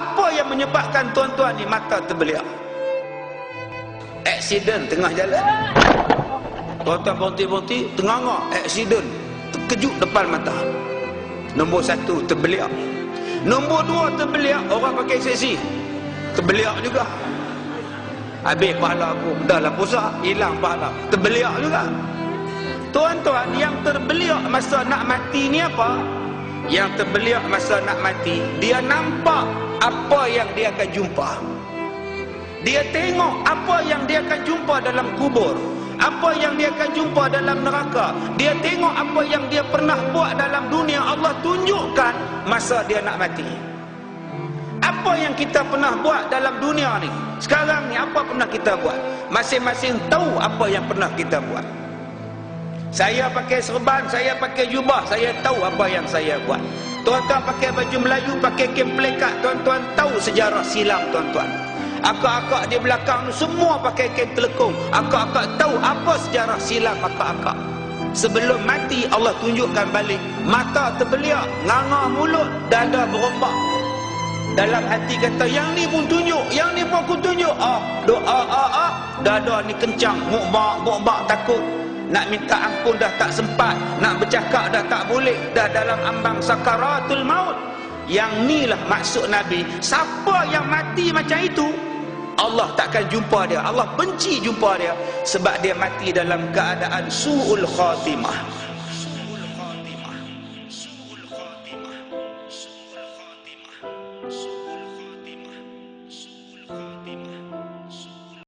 Apa yang menyebabkan tuan-tuan ni mata terbeliak? Aksiden tengah jalan. Tuan-tuan berhenti-berhenti, tengah-tengah aksiden. Terkejut depan mata. Nombor satu, terbeliak. Nombor dua, terbeliak. Orang pakai seksi. Terbeliak juga. Habis pahala aku. Dah lah pusat. Hilang pahala. Terbeliak juga. Tuan-tuan, yang terbeliak masa nak mati ni apa? Yang terbeliak masa nak mati, dia nampak apa yang dia akan jumpa. Dia tengok apa yang dia akan jumpa dalam kubur. Apa yang dia akan jumpa dalam neraka. Dia tengok apa yang dia pernah buat dalam dunia. Allah tunjukkan masa dia nak mati. Apa yang kita pernah buat dalam dunia ni. Sekarang ni apa pernah kita buat. Masing-masing tahu apa yang pernah kita buat. Saya pakai serban, saya pakai jubah, saya tahu apa yang saya buat. Tuan-tuan pakai baju Melayu, pakai kem plekat, tuan-tuan tahu sejarah silam tuan-tuan. Akak-akak di belakang semua pakai kem telekung. Akak-akak tahu apa sejarah silam akak-akak. Sebelum mati Allah tunjukkan balik mata terbeliak, nganga mulut, dada berombak. Dalam hati kata yang ni pun tunjuk, yang ni pun aku tunjuk. Ah, doa ah ah, dada ni kencang, mukbak mukbak takut. Nak minta ampun dah tak sempat. Nak bercakap dah tak boleh. Dah dalam ambang sakaratul maut. Yang ni lah maksud Nabi. Siapa yang mati macam itu? Allah takkan jumpa dia. Allah benci jumpa dia. Sebab dia mati dalam keadaan su'ul khatimah